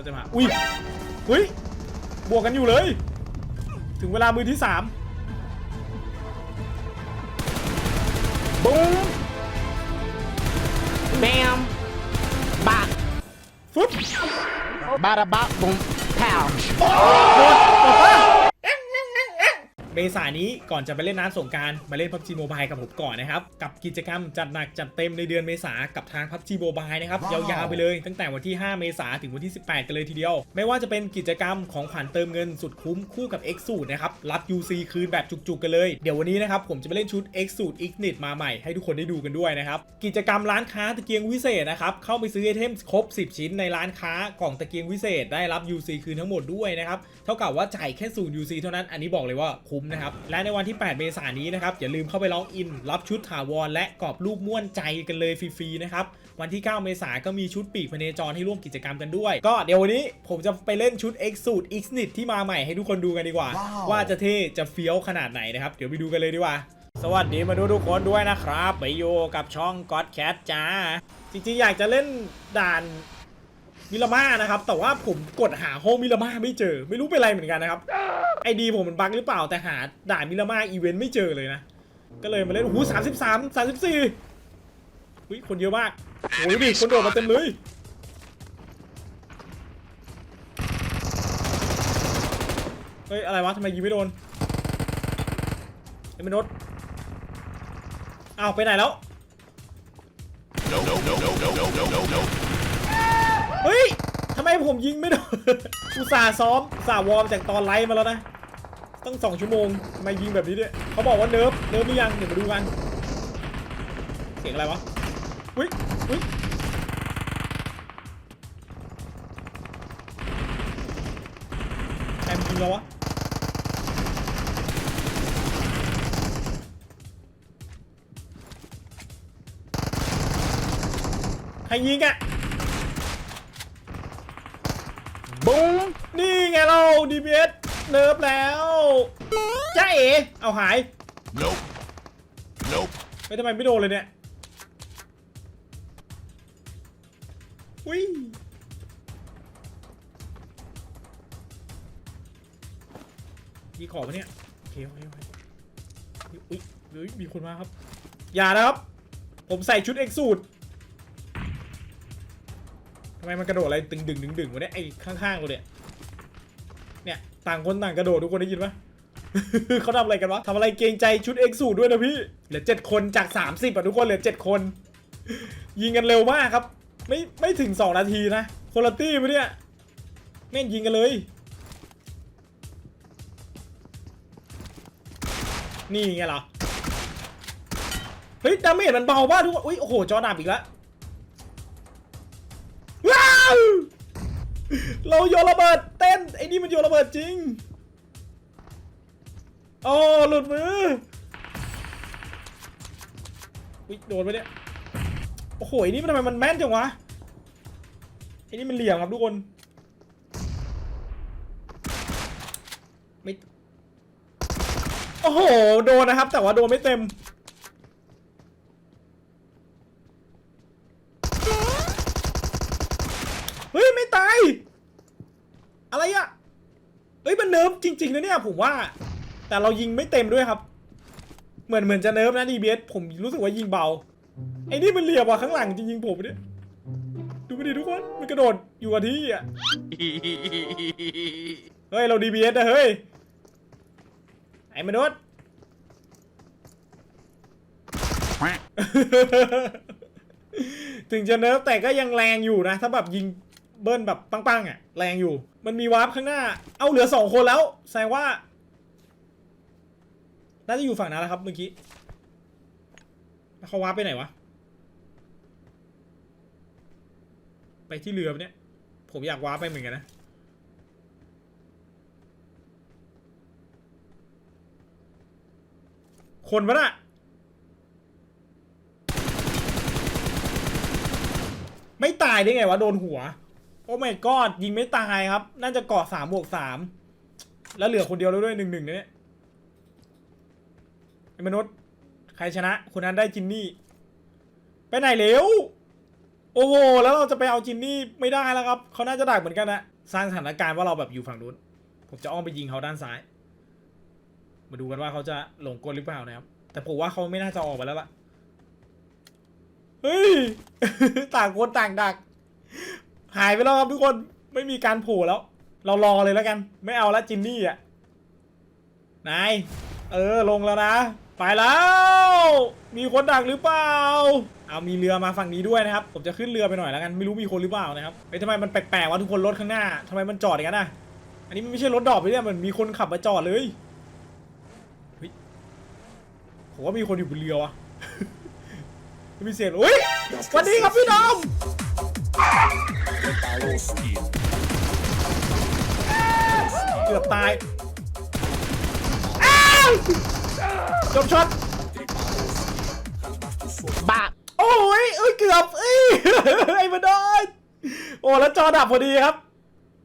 เราจะมา อุ้ยเฮ้ยบวกกันอยู่เลย ถึงเวลามือที่สามบุ้ง Bam. Bop. ฟึบ Bada bop boom. Pow. หมดหมดปะ เมษายนี้ก่อนจะไปเล่นน้ำสงการมาเล่น PUBG Mobile กับผมก่อนนะครับ กับกิจกรรมจัดหนักจัดเต็มในเดือนเมษากับทาง PUBG Mobile นะครับ ยาวๆไปเลยตั้งแต่วันที่ 5 เมษาถึงวันที่ 18 กันเลยทีเดียว ไม่ว่าจะเป็นกิจกรรมของขวัญเติมเงินสุดคุ้มคู่กับ X สูตรนะครับรับ UC คืนแบบจุกๆกันเลย เดี๋ยววันนี้นะครับผมจะไปเล่นชุด X สูตร Ignite มาใหม่ให้ทุกคนได้ดูกันด้วยนะครับกิจกรรมร้านค้าตะเกียงวิเศษนะครับเข้าไปซื้อไอเทมครบ 10 ชิ้นในร้านค้ากล่องตะเกียงวิเศษ ได้รับ UC คืนทั้งหมดด้วยนะครับเท่ากับว่าจ่ายแค่ศูนย์ UC เท่านั้นอันนี้บอกเลยว่าคุมนะครับ และในวันที่ 8 เมษายนนี้นะครับ อย่าลืมเข้าไปล็อกอิน รับชุดถาวรและกรอบรูปม่วนใจกันเลยฟรีๆนะครับ วันที่ 9 เมษายนก็มีชุดปีกพเนจรให้ร่วมกิจกรรมกันด้วย ก็เดี๋ยววันนี้ผมจะไปเล่นชุด X สูตร X n i t ที่มาใหม่ให้ทุกคนดูกันดีกว่าว้าวว่าจะเท่จะเฟี้ยวขนาดไหนนะครับ เดี๋ยวไปดูกันเลยดีกว่าสวัสดีมาดูทุกคนด้วยนะครับไปโยกับช่อง God Cat จ้า จริงๆ อยากจะเล่นด่าน มิลาม่านะครับแต่ว่าผมกดหาห้องมิลาม่าไม่เจอ ไม่รู้เป็นไรเหมือนกันนะครับไอดีผมมันบั๊กหรือเปล่าแต่หาด่านมิลาม่าอีเวนต์ไม่เจอเลยนะก็เลยมาเล่นหูสามสิบสามสามสิบสี่อุ้ยคนเยอะมากโอ้ยดิคนโดดมาเต็มเลยเฮ้ยอะไรวะทำไมยิงไม่โดนไอ้มนุษย์อ้าวไปไหนแล้ว no, no, no, no, no, no, no, no. เฮ้ยทำไมผมยิงไม่โดนอุตส่าห์ซ้อมอุตส่าห์วอร์มจากตอนไลฟ์มาแล้วนะตั้งสองชั่วโมงทำไมยิงแบบนี้เนี่ยเขาบอกว่าเนิร์ฟเนิร์ฟหรือยังเดี๋ยวมาดูกัน เสียงอะไรวะอุ้ยอุ้ยใครมันยิงเราวะใครยิงอะ Boom. นี่ไงเรา DBS เนิร์ฟแล้วจ้าเอ๋เอาหาย Nope. Nope. ไม่ทำไมไม่โดนเลยเนี่ยอุ้ยมีของปะเนี่ยโอเคโอเคโอเคอุ้ยเฮ้ยมีคนมาครับ อย่านะครับ ผมใส่ชุดเอ็กซูด ทำไมมันกระโดดอะไรตึงดึงดึงดึงวะเนี่ยไอ้ข้างๆกูเนี่ยเนี่ยต่างคนต่างกระโดดทุกคนได้ยินปะเขาทำอะไรกันวะทำอะไรเกรงใจชุดเอ็กซูดด้วยนะพี่เหลือเจ็ดคนจาก30อะทุกคนเหลือเจ็ดคน ยิงกันเร็วมากครับ ไม่ไม่ถึง2นาทีนะคนลตี้ปะเนี่ยแม่งยิงกันเลย นี่ไงเหรอเฮ้ยดาเมจมันเบามากทุกคนอุ้ยโอ้โหจอดับอีกแล้ว เราโยนระเบิดเต้นไอ้นี่มันโยนระเบิดจริงโอ้หลุดมืออุ๊ยโดนไปเนี่ยโอ้โหไอ้นี่มันทำไมมันแม่นจังวะไอ้นี่มันเหลี่ยมครับทุกคนไม่โอ้โหโดนนะครับ แต่ว่าโดนไม่เต็ม เฮ้ย ไม่ตาย อะไรอะ เนิร์ฟจริงๆนะเนี่ยผมว่า แต่เรายิงไม่เต็มด้วยครับ เหมือนเหมือนจะเนิร์ฟนะ DBS ผมรู้สึกว่ายิงเบา ไอ้นี่มันเหลี่ยมว่ะข้างหลังจริงๆผมเนี่ย ดูไปดิทุกคน มันกระโดดอยู่กับที่อะ เฮ้ย เรา DBS นะเฮ้ย ไอ้มนุษย์ถึงจะเนิร์ฟแต่ก็ยังแรงอยู่นะ ถ้าแบบยิง เบิ้ลแบบปังๆอะแรงอยู่ มันมีวาร์ปข้างหน้า เอาเหลือสองคนแล้วแสดงว่าน่าจะอยู่ฝั่งนั้นแหละครับเมื่อกี้เขาวาร์ปไปไหนวะ ไปที่เรือเนี่ย ผมอยากวาร์ปไปเหมือนกันนะคนปะน่ะไม่ตายได้ไงวะ โดนหัว โอ้ไม่กอดยิงไม่ตายครับ น่าจะเกาะสามบวกสามแล้วเหลือคนเดียวแล้วด้วยหนึ่งหนึ่งเนี่ยไอมนุษย์ใครชนะ คนนั้นได้จินนี่ ไปไหนเร็วโอ้โหแล้วเราจะไปเอาจินนี่ไม่ได้แล้วครับเขาน่าจะดักเหมือนกันนะสร้างสถานการณ์ว่าเราแบบอยู่ฝั่งนู้นผมจะอ้อมไปยิงเขาด้านซ้าย มาดูกันว่าเขาจะหลงกลหรือเปล่านะครับ แต่ผมว่าเขาไม่น่าจะออกไปแล้วล่ะเฮ้ยต่างคนต่างดัก หายไปแล้วครับทุกคนไม่มีการผล่แล้ว เรารอเลยแล้วกัน ไม่เอาละจินนี่อะนายเออลงแล้วนะ ไปแล้ว มีคนดักหรือเปล่า เอามีเรือมาฝั่งนี้ด้วยนะครับ ผมจะขึ้นเรือไปหน่อยแล้วกันไม่รู้มีคนหรือเปล่านะครับเฮ้ยทำไมมันแปลกๆวะทุกคนรถข้างหน้าทำไมมันจอดอย่างนั้นอะอันนี้มันไม่ใช่รถดอกเลยเนี่ยมันมีคนขับมาจอดเลยเฮ้ยผมว่ามีคนอยู่บนเรือวะไม่มีเสียงอุ้ยสวัสดีครับพี่น้อง เกือบตายอ้าวจบช็อต Bop. โอ้ยเอ้ยเกือบเอ้ยไอ้มาโดนโอ้แล้วจอดับพอดีครับ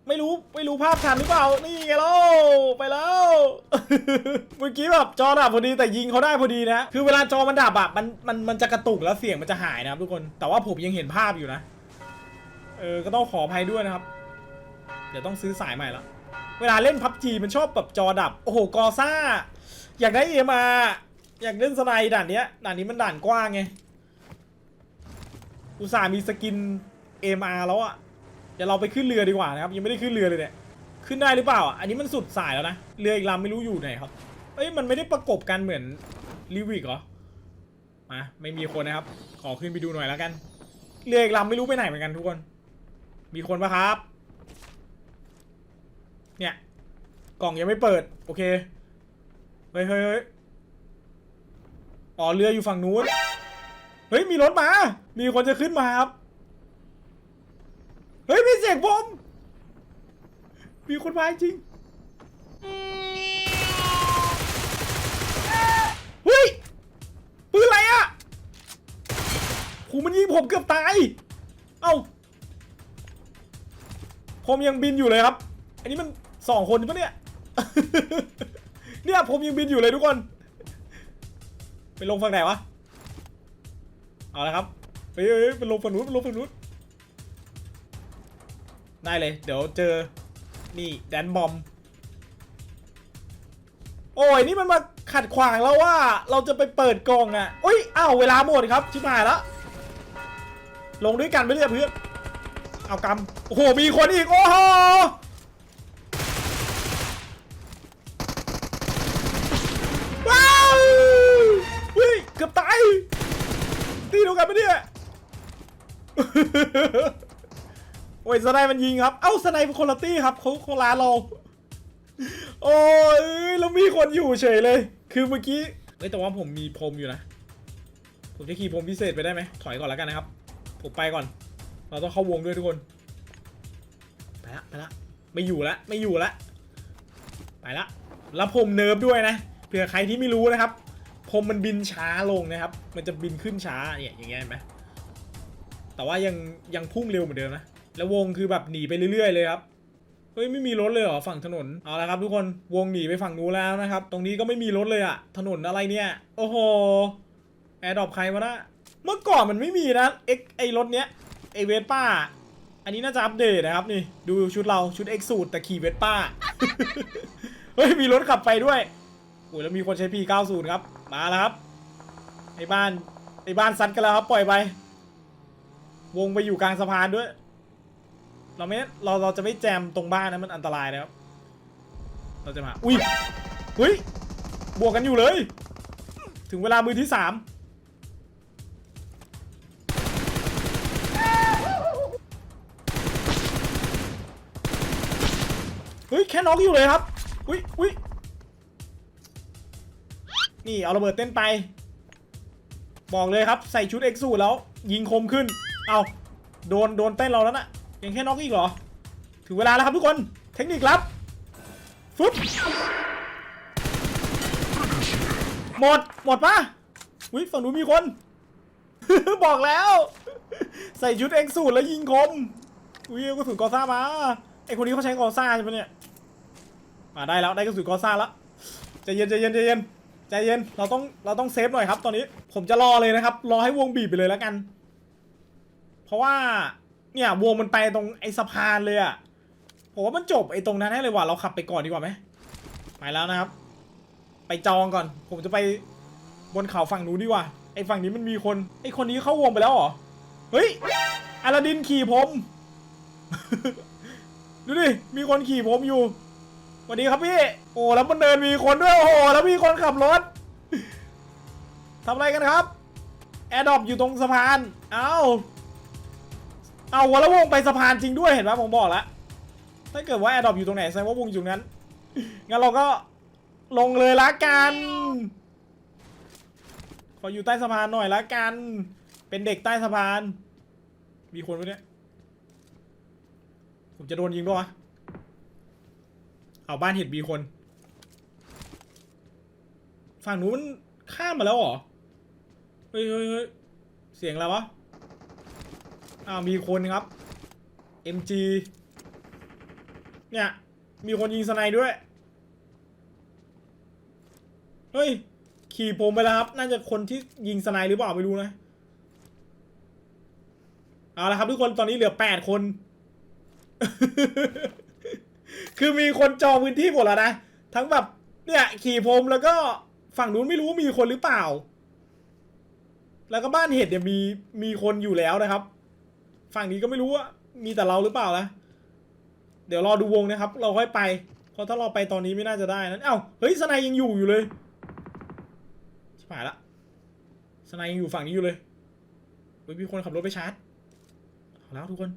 ไม่รู้ไม่รู้ภาพทันหรือเปล่านี่ไงล่ะไปแล้วเมื่อกี้แบบจอดับพอดีแต่ยิงเขาได้พอดีนะคือเวลาจอมันดับอะมันมันมันจะกระตุกแล้วเสียงมันจะหายนะครับทุกคนแต่ว่าผมยังเห็นภาพอยู่นะ เออ ก็ต้องขออภัยด้วยนะครับ เดี๋ยวต้องซื้อสายใหม่ละ เวลาเล่นพับจีมันชอบแบบจอดับ โอ้โห กอซ่า อยากได้เอ็มาอยากเล่นสไนด์ด่านเนี้ย ด่านนี้มันด่านกว้างไง อุตส่าห์มีสกิน MR แล้วอะเดี๋ยวเราไปขึ้นเรือดีกว่านะครับ ยังไม่ได้ขึ้นเรือเลยเนี่ย ขึ้นได้หรือเปล่าอะอันนี้มันสุดสายแล้วนะ เรืออีกลำไม่รู้อยู่ไหนครับ เอ้ย มันไม่ได้ประกบกันเหมือนลิวิกเหรอ มา ไม่มีคนนะครับ ขอขึ้นไปดูหน่อยแล้วกัน เรืออีกลำไม่รู้ไปไหนเหมือนกันทุกคน มีคนปะครับ เนี่ย กล่องยังไม่เปิด โอเค เฮ้ยเฮ้ยเฮ้ยอ๋อเรืออยู่ฝั่งนู้น เฮ้ย มีรถมา มีคนจะขึ้นมาครับ เฮ้ย มีเสียงผม มีคนมาจริง เฮ้ย ปืนอะไรอะหูมันยิงผมเกือบตาย เอ้า ผมยังบินอยู่เลยครับ อันนี้มันสองคนปะเนี่ย เนี่ยผมยังบินอยู่เลยทุกคน ไปลงฝั่งไหนวะ เอาละครับเฮ้ยเฮ้ยเฮ้ยไปลงฝั่งนู้นไปลงฝั่งนู้นได้เลย เดี๋ยวเจอ นี่แดนบอม โอ้ยนี่มันมาขัดขวางเราว่า เราจะไปเปิดกล่องอะอุ้ยอ้าวเวลาหมดครับ ชิบหายแล้ว ลงด้วยกันไปเรื่อยเพื่อน เอากำโอ้โห มีคนอีก โอ้โห ว้าวเฮ้ย เกือบตาย ตีดียวกันปะเนี่ย โอ้ยสไนมันยิงครับ เอ้าสไนเป็นคนละตี้ครับเขาเขาล้าเรา โอ้ยแล้วมีคนอยู่เฉยเลย คือเมื่อกี้เฮ้ยแต่ว่าผมมีพรมอยู่นะ ผมจะขี่พรมพิเศษไปได้ไหม ถอยก่อนแล้วกันนะครับ ผมไปก่อน เราต้องเข้าวงด้วยทุกคน ไปละไปละไม่อยู่ละไม่อยู่ละไปละแล้วผมเนิร์ฟด้วยนะเผื่อใครที่ไม่รู้นะครับผมมันบินช้าลงนะครับ มันจะบินขึ้นช้าเนี่ยอย่างเงี้ยเห็นไหมแต่ว่ายังยังพุ่งเร็วเหมือนเดิมนะแล้ววงคือแบบหนีไปเรื่อยๆเลยครับเฮ้ยไม่มีรถเลยเหรอฝั่งถนนเอาละครับ ทุกคนวงหนีไปฝั่งนู้นแล้วนะครับ ตรงนี้ก็ไม่มีรถเลยอะถนนอะไรเนี่ยโอ้โหแอร์ดรอปใครวะนะเมื่อก่อนมันไม่มีนะเอ็กไอรถเนี้ย ไอเวสป้า อันนี้น่าจะอัปเดตนะครับนี่ดูชุดเราชุดเอ็กสูตแต่ขี่เวสป้า เฮ้ยมีรถขับไปด้วยโอ้ยแล้วมีคนใช้ P90 ครับ มาแล้วครับไอบ้านไอบ้านซัดกันแล้วครับปล่อยไป วงไปอยู่กลางสะพานด้วย เราไม่เราเราจะไม่แจมตรงบ้านนะมันอันตรายนะครับ เราจะมาอุ้ยเฮ้ยบวกกันอยู่เลย ถึงเวลามือที่สาม ฮ้ยแค่น็อกอยู่เลยครับ อุ้ยอุ้ยนี่เอาระเบิดเต้นไป บอกเลยครับใส่ชุดเอ็กซ์สูแล้ว ยิงคมขึ้น เอาโดนโดนเต้นเราแล้วนะยังแค่น็อกอีกเหรอ ถึงเวลาแล้วครับทุกคน เทคนิคลับฟึบหมด หมดปะอุ้ยฝั่งนู้นมีคน บอกแล้ว ใส่ชุดเอ็กซ์สูแล้วยิงคมอุ้ยกระสุนกอซ่ามา ไอคนนี้เขาใช้กอซ่าใช่ไหมเนี่ยมาได้แล้วได้กระสุนกอซ่าแล้วใจเย็นใจเย็นใจเย็นใจเย็นเราต้องเราต้องเซฟหน่อยครับ ตอนนี้ผมจะรอเลยนะครับ รอให้วงบีบไปเลยแล้วกัน เพราะว่าเนี่ยวงมันไปตรงไอ้สะพานเลยอะผมว่ามันจบไอตรงนั้นให้เลยว่ะเราขับไปก่อนดีกว่าไหมไปแล้วนะครับ ไปจองก่อน ผมจะไปบนเขาฝั่งนู้นดีกว่าไอ้ฝั่งนี้มันมีคนไอ้คนนี้เข้าวงไปแล้วเหรอเฮ้ยอลาดินขี่ผม ดูดิ มีคนขี่ผมอยู่สวัสดีครับพี่ โอ้แล้วมันเดินมีคนด้วย โอ้โห แล้วมีคนขับรถทำอะไรกันครับ แอร์ดรอปอยู่ตรงสะพาน เอ้า เอาวะแล้ววงไปสะพานจริงด้วยเห็นไหมผมบอกแล้วถ้าเกิดว่าแอร์ดรอปอยู่ตรงไหนแสดงว่าวงอยู่นั้น งั้นเราก็ลงเลยละกัน ขออยู่ใต้สะพานหน่อยละกัน เป็นเด็กใต้สะพาน มีคนไหมเนี่ย ผมจะโดนยิงปะวะเอาบ้านเห็ดมีคน ฝั่งนู้นข้ามมาแล้วเหรอ เฮ้ยเฮ้ยเฮ้ยเสียงอะไรวะ อ้าว มีคนครับ MG เนี่ย มีคนยิงสไนด์ด้วย เฮ้ย ขี่ผมไปแล้วครับ น่าจะคนที่ยิงสไนด์หรือเปล่าไม่รู้นะ เอาละครับทุกคน ตอนนี้เหลือแปดคน คือมีคนจองพื้นที่หมดแล้วนะ ทั้งแบบเนี่ยขี่ผมแล้วก็ฝั่งนู้นไม่รู้ว่ามีคนหรือเปล่า แล้วก็บ้านเห็ดเนี่ยมีมีคนอยู่แล้วนะครับ ฝั่งนี้ก็ไม่รู้ว่ามีแต่เราหรือเปล่านะ เดี๋ยวรอดูวงนะครับ เราค่อยไป เพราะถ้าเราไปตอนนี้ไม่น่าจะได้นะเอ้าเฮ้ยสไนยยังอยู่อยู่เลยชิบหายละสไนยยังอยู่ฝั่งนี้อยู่เลยเฮ้ยมีคนขับรถไปชาร์จเอาแล้วทุกคน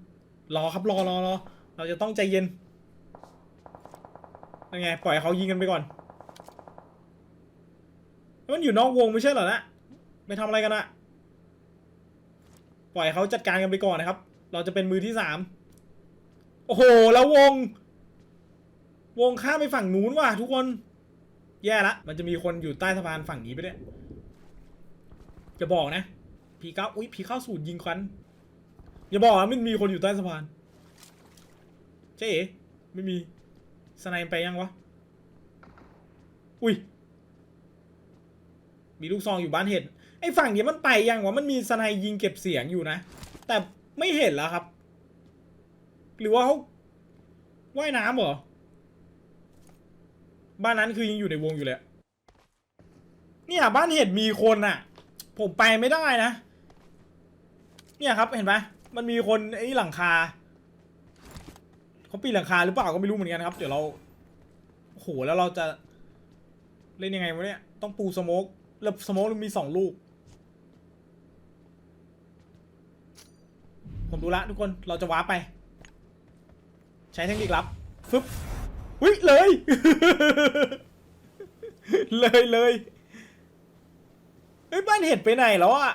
รอครับรอรอรอเราจะต้องใจเย็นยังไง ปล่อยเขายิงกันไปก่อน มันอยู่นอกวงไม่ใช่เหรอนะไปทำอะไรกันอะปล่อยเขาจัดการกันไปก่อนนะครับ เราจะเป็นมือที่สามโอ้โห แล้ววง วงข้ามไปฝั่งนู้นว่ะทุกคน แย่ละ มันจะมีคนอยู่ใต้สะพานฝั่งนี้ไปเนี่ย จะบอกนะพีเก้า อุ้ยพีเข้าสูตรยิงควัน อย่าบอกนะมันมีคนอยู่ใต้สะพานเจ๊ไม่มีสไนป์ไปยังวะ อุ้ย มีลูกซองอยู่บ้านเห็ด ไอ้ฝั่งนี้มันไปยังวะ มันมีสไนป์ยิงเก็บเสียงอยู่นะ แต่ไม่เห็นแล้วครับ หรือว่าเขาว่ายน้ำเหรอ บ้านนั้นคือยังอยู่ในวงอยู่เลยเนี่ยบ้านเห็ดมีคนอะผมไปไม่ได้นะ เนี่ยครับเห็นไหม มันมีคนไอ้หลังคาเขาปีนหลังคาหรือเปล่าก็ไม่รู้เหมือนกันครับ เดี๋ยวเราโอ้โหแล้วเราจะเล่นยังไงวะเนี่ยต้องปูสโมกแล้วสโมกมีสองลูก ผมดูละทุกคนเราจะว้าร์ปไป ใช้เทคนิคลับฟึบวิเลย เลยเลยเฮ้ยบ้านเห็ดไปไหนแล้วอะ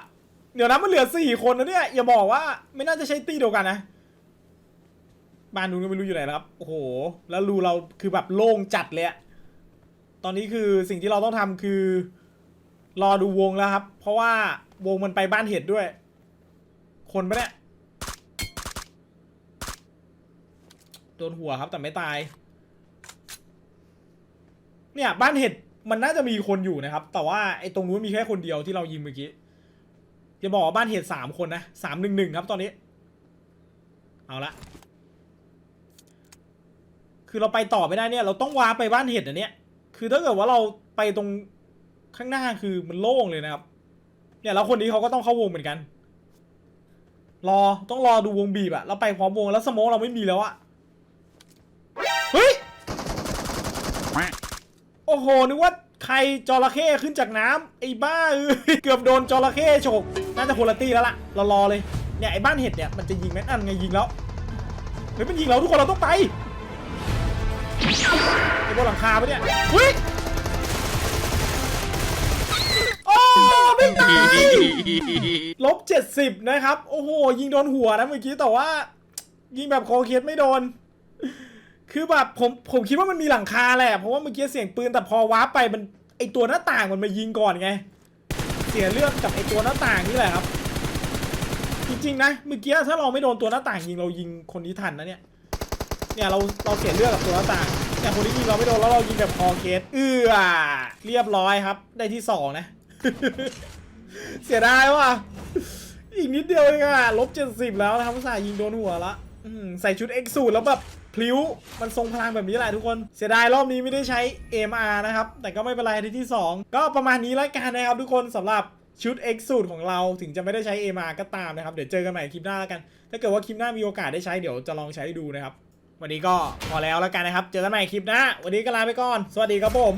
เดี๋ยวนะมันเหลือสี่คนนะเนี่ยอย่าบอกว่าไม่น่าจะใช่ตีเดียวกันนะบ้านนู้นก็ไม่รู้อยู่ไหนแล้วครับ โอ้โห แล้วรูเราคือแบบโล่งจัดเลยอะตอนนี้คือสิ่งที่เราต้องทำคือ รอดูวงแล้วครับ เพราะว่าวงมันไปบ้านเห็ดด้วย คนปะเนี่ยโดนหัวครับแต่ไม่ตาย เนี่ยบ้านเห็ดมันน่าจะมีคนอยู่นะครับ แต่ว่าไอ้ตรงนู้นมีแค่คนเดียวที่เรายิงเมื่อกี้ จะบอกว่าบ้านเห็ดสามคนนะสามหนึ่งหนึ่งครับตอนนี้ เอาละ คือเราไปต่อไม่ได้เนี่ย เราต้องวาร์ไปบ้านเห็ดอันเนี้ย คือถ้าเกิดว่าเราไปตรงข้างหน้าคือมันโล่งเลยนะครับ เนี่ยแล้วคนนี้เขาก็ต้องเข้าวงเหมือนกัน รอต้องรอดูวงบีบอะเราไปพร้อมวงแล้วสโมองเราไม่มีแล้วอะเฮ้ย โอ้โหนึกว่าใครจระเข้ขึ้นจากน้ำไอ้บ้าเอ้ยเกือบโดนจระเข้ฉก น่าจะโคลตี้แล้วล่ะเรารอเลยเนี่ยไอ้บ้านเห็ดเนี่ยมันจะยิงไหมนั่นไงยิงแล้วเฮ้ยมันยิงเราทุกคนเราต้องไปไอ้บนหลังคาปะเนี่ยเฮ้ยโอ้ไม่ตายลบเจ็ดสิบนะครับ โอ้โห ยิงโดนหัวนะเมื่อกี้แต่ว่า ยิงแบบโคเคสไม่โดน คือแบบผมผมคิดว่ามันมีหลังคาแหละเพราะว่าเมื่อกี้เสียงปืนแต่พอวาร์ปไปมันไอตัวหน้าต่างมันมายิงก่อนไง เสียเลือดกับไอตัวหน้าต่างนี่แหละครับ จริงๆนะเมื่อกี้ถ้าเราไม่โดนตัวหน้าต่างยิงเรายิงคนนี้ทันนะเนี่ยเนี่ยเราเราเสียเลือดกับตัวหน้าต่างเนี่ยคนที่ยิงเราไม่โดนแล้วเรายิงแบบคอเคสเอื้อเรียบร้อยครับ ได้ที่สองนะ เสียดายว่ะอีกนิดเดียวเองอะลบเจ็ดสิบแล้วนะครับอุตส่ายิงโดนหัวละใส่ชุดเอ็กซ์สูแล้วแบบ พลิ้วมันทรงพลังแบบนี้แหละทุกคน เสียดายรอบนี้ไม่ได้ใช้ MR นะครับ แต่ก็ไม่เป็นไรที่ที่ 2 ก็ประมาณนี้แล้วกันนะครับทุกคนสำหรับชุด X สูตรของเราถึงจะไม่ได้ใช้ MR ก็ตามนะครับ เดี๋ยวเจอกันใหม่คลิปหน้าแล้วกัน ถ้าเกิดว่าคลิปหน้ามีโอกาสได้ใช้เดี๋ยวจะลองใช้ดูนะครับ วันนี้ก็พอแล้วแล้วกันนะครับ เจอกันใหม่คลิปหน้า วันนี้ก็ลาไปก่อน สวัสดีครับผม